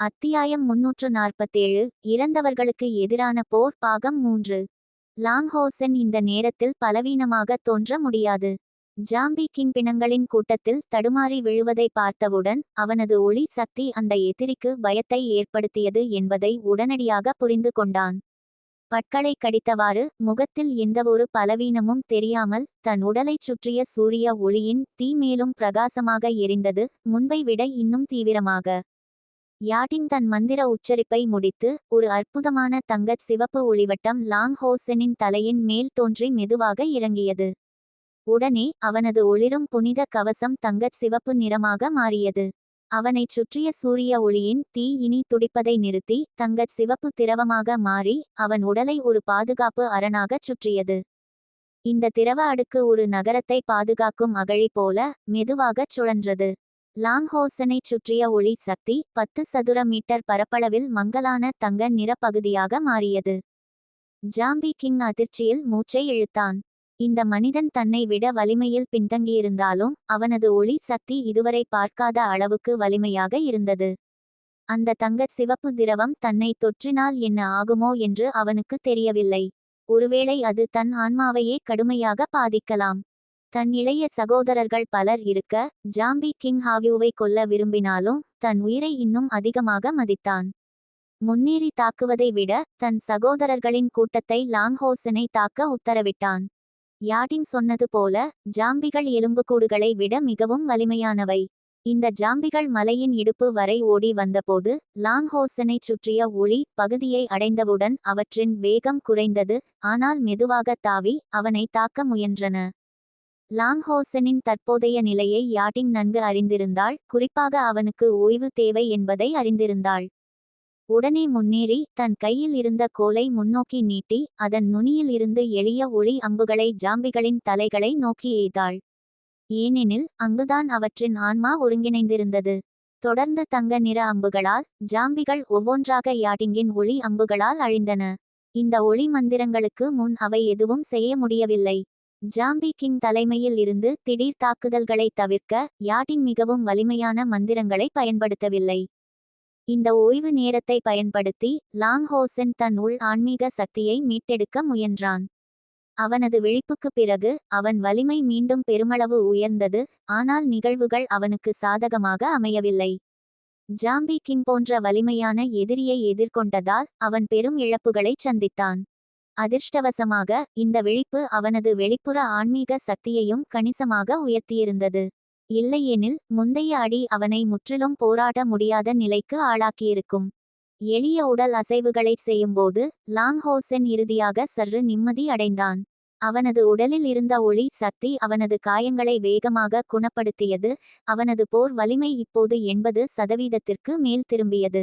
அத்தியாயம் முன்னூற்று நாற்பத்தேழு இறந்தவர்களுக்கு எதிரான போர் பாகம் மூன்று. லாங்ஹோசன் இந்த நேரத்தில் பலவீனமாக தோன்ற முடியாது. ஜாம்பி கிங் பிணங்களின் கூட்டத்தில் தடுமாறி விழுவதை பார்த்தவுடன் அவனது ஒளி சக்தி அந்த எதிரிக்கு பயத்தை ஏற்படுத்தியது என்பதை உடனடியாக புரிந்து கொண்டான். பட்களை கடித்தவாறு முகத்தில் எந்தவொரு பலவீனமும் தெரியாமல் தன் உடலைச் சுற்றிய சூரிய ஒளியின் தீ மேலும் பிரகாசமாக எரிந்தது முன்பை விட இன்னும் தீவிரமாக. யாட்டின் தன் மந்திர உச்சரிப்பை முடித்து ஒரு அற்புதமான தங்கச் சிவப்பு ஒளிவட்டம் லாங் ஹோசனின் தலையின் மேல் தோன்றி மெதுவாக இறங்கியது. உடனே அவனது ஒளிரும் புனித கவசம் தங்கச் சிவப்பு நிறமாக மாறியது. அவனைச் சுற்றிய சூரிய ஒளியின் தீ இனி துடிப்பதை நிறுத்தி தங்கச் சிவப்பு திரவமாக மாறி அவன் உடலை ஒரு பாதுகாப்பு அரணாகச் சுற்றியது. இந்த திரவ அடுக்கு ஒரு நகரத்தை பாதுகாக்கும் அகழி போல மெதுவாகச் சுழன்றது. லாங்ஹோசனைச் சுற்றிய ஒளி சக்தி பத்து சதுர மீட்டர் பரப்பளவில் மங்கலான தங்க நிறப்பகுதியாக மாறியது. ஜாம்பி கிங் அதிர்ச்சியில் மூச்சை இழுத்தான். இந்த மனிதன் தன்னை விட வலிமையில் பின்தங்கியிருந்தாலும் அவனது ஒளி சக்தி இதுவரை பார்க்காத அளவுக்கு வலிமையாக இருந்தது. அந்த தங்கச் சிவப்பு திரவம் தன்னை தொற்றினால் என்ன ஆகுமோ என்று அவனுக்கு தெரியவில்லை. ஒருவேளை அது தன் ஆன்மாவையே கடுமையாக பாதிக்கலாம். தன் இளைய சகோதரர்கள் பலர் இருக்க ஜாம்பி கிங் ஹாவியூவை கொல்ல விரும்பினாலும் தன் உயிரை இன்னும் அதிகமாக மதித்தான். முன்னேறி தாக்குவதை விட தன் சகோதரர்களின் கூட்டத்தை லாங்ஹோசனை தாக்க உத்தரவிட்டான். யாடின் சொன்னது போல ஜாம்பிகள் எலும்புக்கூடுகளை விட மிகவும் வலிமையானவை. இந்த ஜாம்பிகள் மலையின் இடுப்பு வரை ஓடி வந்தபோது லாங்ஹோசனை சுற்றிய ஒளி பகுதியை அடைந்தவுடன் அவற்றின் வேகம் குறைந்தது ஆனால் மெதுவாக தாவி அவனை தாக்க முயன்றன. லாங்ஹோசனின் தற்போதைய நிலையை யாட்டிங் நன்கு அறிந்திருந்தாள் குறிப்பாக அவனுக்கு ஓய்வு தேவை என்பதை அறிந்திருந்தாள். உடனே முன்னேறி தன் கையில் இருந்த கோலை முன்னோக்கி நீட்டி அதன் நுனியில் இருந்து எளிய ஒளி அம்புகளை ஜாம்பிகளின் தலைகளை நோக்கி எய்தாள். ஏனெனில் அங்குதான் அவற்றின் ஆன்மா ஒருங்கிணைந்திருந்தது. தொடர்ந்து தங்க நிற அம்புகளால் ஜாம்பிகள் ஒவ்வொன்றாக யாட்டிங்கின் ஒளி அம்புகளால் அழிந்தன. இந்த ஒளி மந்திரங்களுக்கு முன் அவை எதுவும் செய்ய முடியவில்லை. ஜாம்பி கிங் தலைமையில் இருந்து திடீர் தாக்குதல்களை தவிர்க்க யாட்டின் மிகவும் வலிமையான மந்திரங்களை பயன்படுத்தவில்லை. இந்த ஓய்வு நேரத்தை பயன்படுத்தி லாங் ஹோசன் தன் உள் ஆன்மீக சக்தியை மீட்டெடுக்க முயன்றான். அவனது விழிப்புக்குப் பிறகு அவன் வலிமை மீண்டும் பெருமளவு உயர்ந்தது ஆனால் நிகழ்வுகள் அவனுக்கு சாதகமாக அமையவில்லை. ஜாம்பி கிங் போன்ற வலிமையான எதிரியை எதிர்கொண்டதால் அவன் பெரும் இழப்புகளைச் சந்தித்தான். அதிர்ஷ்டவசமாக இந்த விழிப்பு அவனது வெளிப்புற ஆன்மீக சக்தியையும் கணிசமாக உயர்த்தியிருந்தது. இல்லையெனில் முந்தைய அடி அவனை முற்றிலும் போராட முடியாத நிலைக்கு ஆளாக்கியிருக்கும். எளிய உடல் அசைவுகளைச் செய்யும்போது லாங்ஹோசென் இறுதியாக சற்று நிம்மதி அடைந்தான். அவனது உடலில் இருந்த ஒளி சக்தி அவனது காயங்களை வேகமாக குணப்படுத்தியது அவனது போர் வலிமை இப்போது எண்பது சதவீதத்திற்கு மேல் திரும்பியது.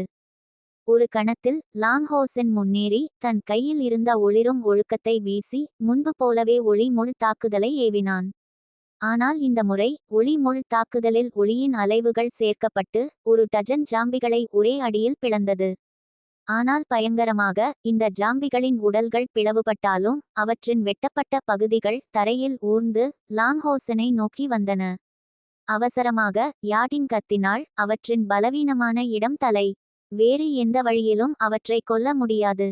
ஒரு கணத்தில் லாங்ஹோசன் முன்னேறி தன் கையில் இருந்த ஒளிரும் ஒழுக்கத்தை வீசி முன்பு போலவே ஒளி முள் தாக்குதலை ஏவினான். ஆனால் இந்த முறை ஒளி முள் தாக்குதலில் ஒளியின் அலைவுகள் சேர்க்கப்பட்டு ஒரு டஜன் ஜாம்பிகளை ஒரே அடியில் பிளந்தது. ஆனால் பயங்கரமாக இந்த ஜாம்பிகளின் உடல்கள் பிளவுபட்டாலும் அவற்றின் வெட்டப்பட்ட பகுதிகள் தரையில் ஊர்ந்து லாங்ஹோசனை நோக்கி வந்தன. அவசரமாக யாட்டின் கத்தினால் அவற்றின் பலவீனமான இடம் தலை வேறு எந்த வழியிலும் அவற்றை கொல்ல முடியாது.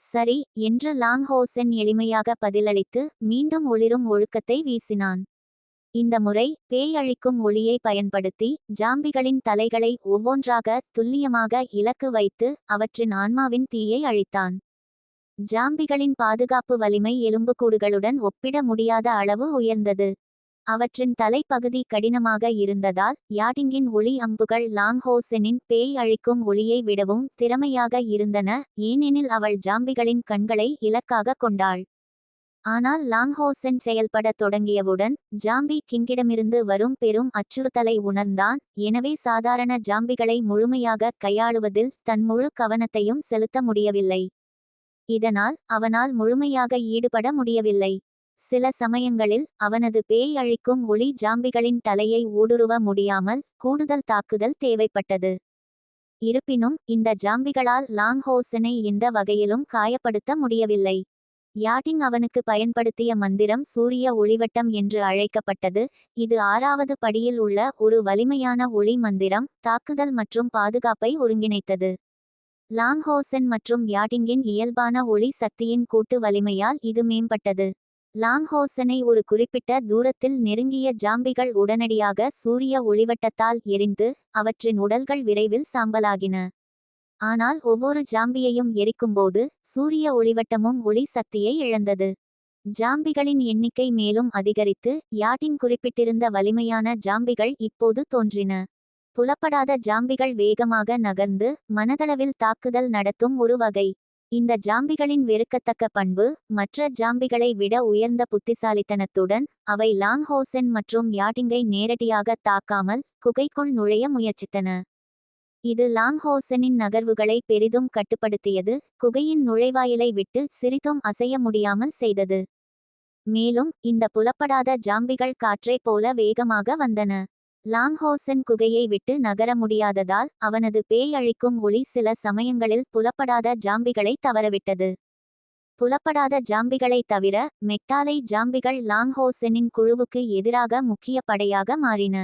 சரி என்று லாங்ஹோசன் எளிமையாக பதிலளித்து மீண்டும் ஒளிரும் ஒழுக்கத்தை வீசினான். இந்த முறை பேய் அழிக்கும் ஒளியை பயன்படுத்தி ஜாம்பிகளின் தலைகளை ஒவ்வொன்றாக துல்லியமாக இலக்கு வைத்து அவற்றின் ஆன்மாவின் தீயை அழித்தான். ஜாம்பிகளின் பாதுகாப்பு வலிமை எலும்புக்கூடுகளுடன் ஒப்பிட முடியாத அளவு உயர்ந்தது. அவற்றின் தலைப்பகுதி கடினமாக இருந்ததால் யாட்டிங்கின் ஒளி அம்புகள் லாங்ஹோசனின் பேய் அழிக்கும் ஒளியை விடவும் திறமையாக இருந்தன ஏனெனில் அவள் ஜாம்பிகளின் கண்களை இலக்காக கொண்டாள். ஆனால் லாங்ஹோசன் செயல்படத் தொடங்கியவுடன் ஜாம்பி கிங்கிடமிருந்து வரும் பெரும் அச்சுறுத்தலை உணர்ந்தான் எனவே சாதாரண ஜாம்பிகளை முழுமையாக கையாளுவதில் தன் முழு கவனத்தையும் செலுத்த முடியவில்லை. இதனால் அவனால் முழுமையாக ஈடுபட முடியவில்லை. சில சமயங்களில் அவனது பேய் அழிக்கும் ஒளி ஜாம்பிகளின் தலையை ஊடுருவ முடியாமல் கூடுதல் தாக்குதல் தேவைப்பட்டது. இருப்பினும் இந்த ஜாம்பிகளால் லாங்ஹோசனை எந்த வகையிலும் காயப்படுத்த முடியவில்லை. யாட்டிங் அவனுக்கு பயன்படுத்திய மந்திரம் சூரிய ஒளிவட்டம் என்று அழைக்கப்பட்டது. இது ஆறாவது படியில் உள்ள ஒரு வலிமையான ஒளி மந்திரம் தாக்குதல் மற்றும் பாதுகாப்பை ஒருங்கிணைத்தது. லாங்ஹோசன் மற்றும் யாட்டிங்கின் இயல்பான ஒளி சக்தியின் கூட்டு வலிமையால் இது மேம்பட்டது. லாங்ஹோசனை ஒரு குறிப்பிட்ட தூரத்தில் நெருங்கிய ஜாம்பிகள் உடனடியாக சூரிய ஒளிவட்டத்தால் எரிந்து அவற்றின் உடல்கள் விரைவில் சாம்பலாகின. ஆனால் ஒவ்வொரு ஜாம்பியையும் எரிக்கும்போது சூரிய ஒளிவட்டமும் ஒளி சக்தியை இழந்தது. ஜாம்பிகளின் எண்ணிக்கை மேலும் அதிகரித்து யாட்டின் குறிப்பிட்டிருந்த வலிமையான ஜாம்பிகள் இப்போது தோன்றின. புலப்படாத ஜாம்பிகள் வேகமாக நகர்ந்து மனதளவில் தாக்குதல் நடத்தும் ஒரு வகை. இந்த ஜாம்பிகளின் வெறுக்கத்தக்க பண்பு மற்ற ஜாம்பிகளை விட உயர்ந்த புத்திசாலித்தனத்துடன் அவை லாங்ஹோசென் மற்றும் யாட்டிங்கை நேரடியாக தாக்காமல் குகைக்குள் நுழைய முயற்சித்தன. இது லாங்ஹோசனின் நகர்வுகளை பெரிதும் கட்டுப்படுத்தியது குகையின் நுழைவாயிலை விட்டு சிறிதும் அசைய முடியாமல் செய்தது. மேலும் இந்த புலப்படாத ஜாம்பிகள் காற்றைப் போல வேகமாக வந்தன. லாங்ஹோசன் குகையை விட்டு நகர முடியாததால் அவனது பேய் அழிக்கும் ஒளி சில சமயங்களில் புலப்படாத ஜாம்பிகளை தவறவிட்டது. புலப்படாத ஜாம்பிகளை தவிர மெக்டாலை ஜாம்பிகள் லாங்ஹோசனின் குழுவுக்கு எதிராக முக்கிய படையாக மாறின.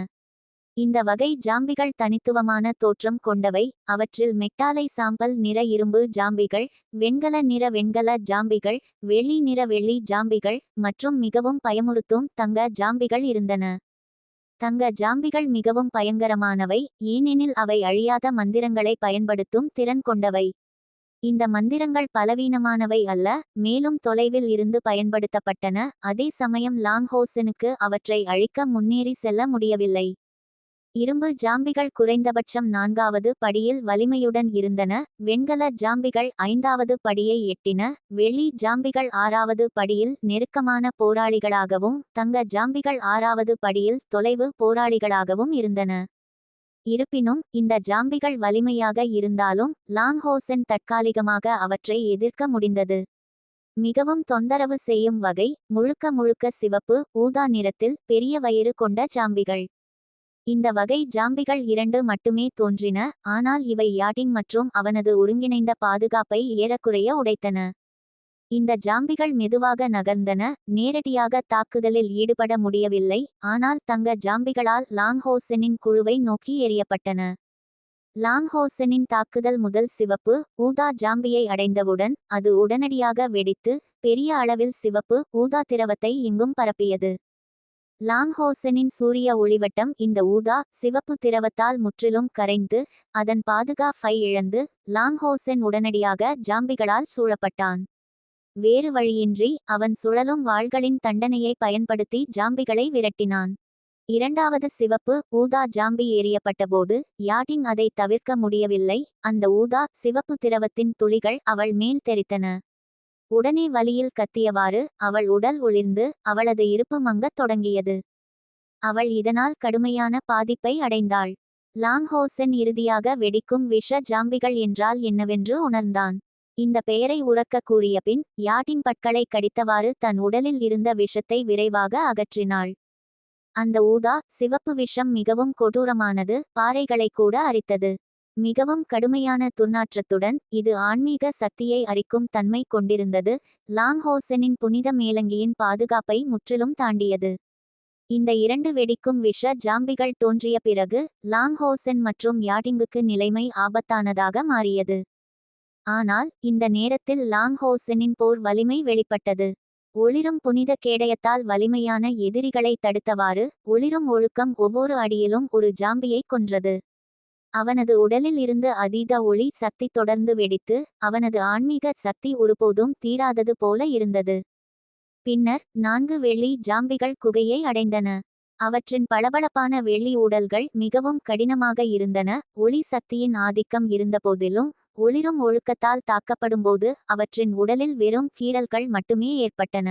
இந்த வகை ஜாம்பிகள் தனித்துவமான தோற்றம் கொண்டவை. அவற்றில் மெக்டாலை சாம்பல் நிற இரும்பு ஜாம்பிகள் வெண்கல நிற வெண்கல ஜாம்பிகள் வெள்ளி நிற வெள்ளி ஜாம்பிகள் மற்றும் மிகவும் பயமுறுத்தும் தங்க ஜாம்பிகள் இருந்தன. தங்க ஜாம்பிகள் மிகவும் பயங்கரமானவை ஏனெனில் அவை அழியாத மந்திரங்களை பயன்படுத்தும் திறன் கொண்டவை. இந்த மந்திரங்கள் பலவீனமானவை அல்ல மேலும் தொலைவில் இருந்து பயன்படுத்தப்பட்டன அதே சமயம் லாங்ஹோசனுக்கு அவற்றை அழிக்க முன்னேறி செல்ல முடியவில்லை. இரும்பு ஜாம்பிகள் குறைந்தபட்சம் நான்காவது படியில் வலிமையுடன் இருந்தன. வெண்கல ஜாம்பிகள் ஐந்தாவது படியை எட்டின. வெள்ளி ஜாம்பிகள் ஆறாவது படியில் நெருக்கமான போராளிகளாகவும் தங்க ஜாம்பிகள் ஆறாவது படியில் தொலைவு போராளிகளாகவும் இருந்தன. இருப்பினும் இந்த ஜாம்பிகள் வலிமையாக இருந்தாலும் லாங்ஹோசன் தற்காலிகமாக அவற்றை எதிர்க்க முடிந்தது. மிகவும் தொந்தரவு செய்யும் வகை முழுக்க முழுக்க சிவப்பு ஊதா நிறத்தில் பெரிய வயிறு கொண்ட ஜாம்பிகள். இந்த வகை ஜாம்பிகள் இரண்டு மட்டுமே தோன்றின ஆனால் இவை யாட்டின் மற்றும் அவனது ஒருங்கிணைந்த பாதுகாப்பை ஏறக்குறைய உடைத்தன. இந்த ஜாம்பிகள் மெதுவாக நகர்ந்தன நேரடியாக தாக்குதலில் ஈடுபட முடியவில்லை ஆனால் தங்க ஜாம்பிகளால் லாங்ஹோசனின் குழுவை நோக்கி எறியப்பட்டன. லாங்ஹோசனின் தாக்குதல் முதல் சிவப்பு ஊதா ஜாம்பியை அடைந்தவுடன் அது உடனடியாக வெடித்து பெரிய அளவில் சிவப்பு ஊதா திரவத்தை எங்கும் பரப்பியது. லாங்ஹோசனின் சூரிய ஒளிவட்டம் இந்த ஊதா சிவப்பு திரவத்தால் முற்றிலும் கரைந்து அதன் பாதுகாப்பை இழந்து லாங்ஹோசன் உடனடியாக ஜாம்பிகளால் சூழப்பட்டான். வேறு வழியின்றி அவன் சுழலும் வாள்களின் தண்டனையை பயன்படுத்தி ஜாம்பிகளை விரட்டினான். இரண்டாவது சிவப்பு ஊதா ஜாம்பி ஏறியப்பட்டபோது யாட்டிங் அதை தவிர்க்க முடியவில்லை அந்த ஊதா சிவப்பு திரவத்தின் துளிகள் அவள் மேல் தெரித்தன உடனே வலியில் கத்தியவாறு அவள் உடல் ஒளிர்ந்து அவளது இருப்பு மங்கத் தொடங்கியது. அவள் இதனால் கடுமையான பாதிப்பை அடைந்தாள். லாங்ஹோசன் இறுதியாக வெடிக்கும் விஷ ஜாம்பிகள் என்றால் என்னவென்று உணர்ந்தான். இந்த பெயரை உறக்க கூறிய பின் யாட்டின் பட்களை கடித்தவாறு தன் உடலில் இருந்த விஷத்தை விரைவாக அகற்றினாள். அந்த ஊதா சிவப்பு விஷம் மிகவும் கொடூரமானது பாறைகளை கூட அரித்தது. மிகவும் கடுமையான துர்நாற்றத்துடன் இது ஆன்மீக சக்தியை அரிக்கும் தன்மை கொண்டிருந்தது. லாங்ஹோசனின் புனித மேலங்கியின் பாதுகாப்பை முற்றிலும் தாண்டியது. இந்த இரண்டு வெடிக்கும் விஷ ஜாம்பிகள் தோன்றிய பிறகு லாங்ஹோசன் மற்றும் யாடிங்குக்கு நிலைமை ஆபத்தானதாக மாறியது. ஆனால் இந்த நேரத்தில் லாங்ஹோசனின் போர் வலிமை வெளிப்பட்டது. ஒளிரும் புனித கேடயத்தால் வலிமையான எதிரிகளை தடுத்தவாறு ஒளிரும் ஒழுக்கம் ஒவ்வொரு அடியிலும் ஒரு ஜாம்பியை கொன்றது. அவனது உடலில் இருந்து அதீத ஒளி சக்தி தொடர்ந்து வெடித்து அவனது ஆன்மீக சக்தி ஒருபோதும் தீராதது போல இருந்தது. பின்னர் நான்கு வெள்ளி ஜாம்பிகள் குகையை அடைந்தன. அவற்றின் பளபளப்பான வெள்ளி ஊடல்கள் மிகவும் கடினமாக இருந்தன. ஒளி சக்தியின் ஆதிக்கம் இருந்தபோதிலும் ஒளிரும் ஒழுக்கத்தால் தாக்கப்படும்போது அவற்றின் உடலில் வெறும் கீறல்கள் மட்டுமே ஏற்பட்டன.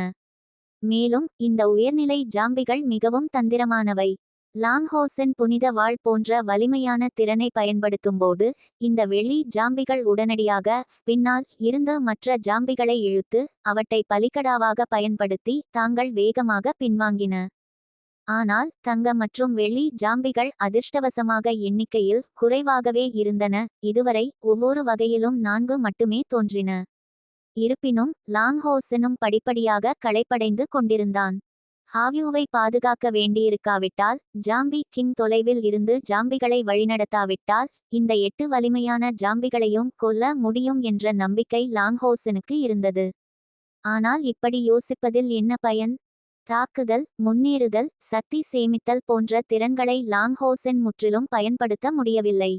மேலும் இந்த உயர்நிலை ஜாம்பிகள் மிகவும் தந்திரமானவை. லாங்ஹோசன் புனித வாழ் போன்ற வலிமையான திறனை பயன்படுத்தும்போது இந்த வெள்ளி ஜாம்பிகள் உடனடியாக பின்னால் இருந்த மற்ற ஜாம்பிகளை இழுத்து அவற்றை பலிக்கடாவாக பயன்படுத்தி தாங்கள் வேகமாக பின்வாங்கின. ஆனால் தங்க மற்றும் வெள்ளி ஜாம்பிகள் அதிர்ஷ்டவசமாக எண்ணிக்கையில் குறைவாகவே இருந்தன. இதுவரை ஒவ்வொரு வகையிலும் நான்கு மட்டுமே தோன்றின. இருப்பினும் லாங்ஹோசனும் படிப்படியாக களைப்படைந்து கொண்டிருந்தான். ஹாவ்யூவை பாதுகாக்க வேண்டியிருக்காவிட்டால் ஜாம்பி கிங் தொலைவில் இருந்து ஜாம்பிகளை வழிநடத்தாவிட்டால் இந்த எட்டு வலிமையான ஜாம்பிகளையும் கொல்ல முடியும் என்ற நம்பிக்கை லாங்ஹோசனுக்கு இருந்தது. ஆனால் இப்படி யோசிப்பதில் என்ன பயன்? தாக்குதல் முன்னேறுதல் சக்தி சேமித்தல் போன்ற திறன்களை லாங்ஹோசன் முற்றிலும் பயன்படுத்த முடியவில்லை.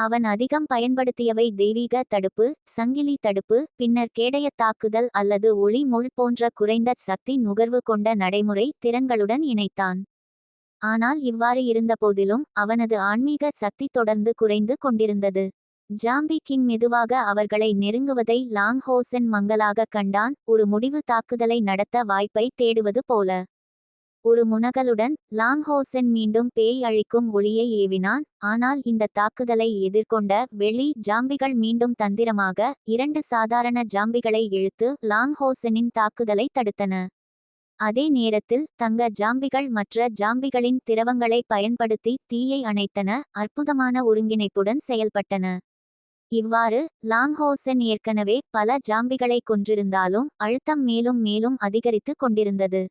அவன் அதிகம் பயன்படுத்தியவை தெய்வீக தடுப்பு சங்கிலி தடுப்பு பின்னர் கேடய தாக்குதல் அல்லது ஒளி முள் போன்ற குறைந்த சக்தி நுகர்வு கொண்ட நடைமுறை திறன்களுடன் இணைத்தான். ஆனால் இவ்வாறு இருந்தபோதிலும் அவனது ஆன்மீக சக்தி தொடர்ந்து குறைந்து கொண்டிருந்தது. ஜாம்பி கிங் மெதுவாக அவர்களை நெருங்குவதை லாங்ஹோசன் மங்கலாக கண்டான் ஒரு முடிவு தாக்குதலை நடத்த வாய்ப்பை தேடுவது போல. ஒரு முனகலுடன் லாங்ஹோசன் மீண்டும் பேய் அழிக்கும் ஒளியை ஏவினான். ஆனால் இந்த தாக்குதலை எதிர்கொண்ட வெளி ஜாம்பிகள் மீண்டும் தந்திரமாக இரண்டு சாதாரண ஜாம்பிகளை இழுத்து லாங்ஹோசனின் தாக்குதலை தடுத்தன. அதே நேரத்தில் தங்க ஜாம்பிகள் மற்ற ஜாம்பிகளின் திரவங்களை பயன்படுத்தி தீயை அணைத்தன அற்புதமான ஒருங்கிணைப்புடன் செயல்பட்டன. இவ்வாறு லாங்ஹோசன் ஏற்கனவே பல ஜாம்பிகளை கொன்றிருந்தாலும் அழுத்தம் மேலும் மேலும் அதிகரித்து கொண்டிருந்தது.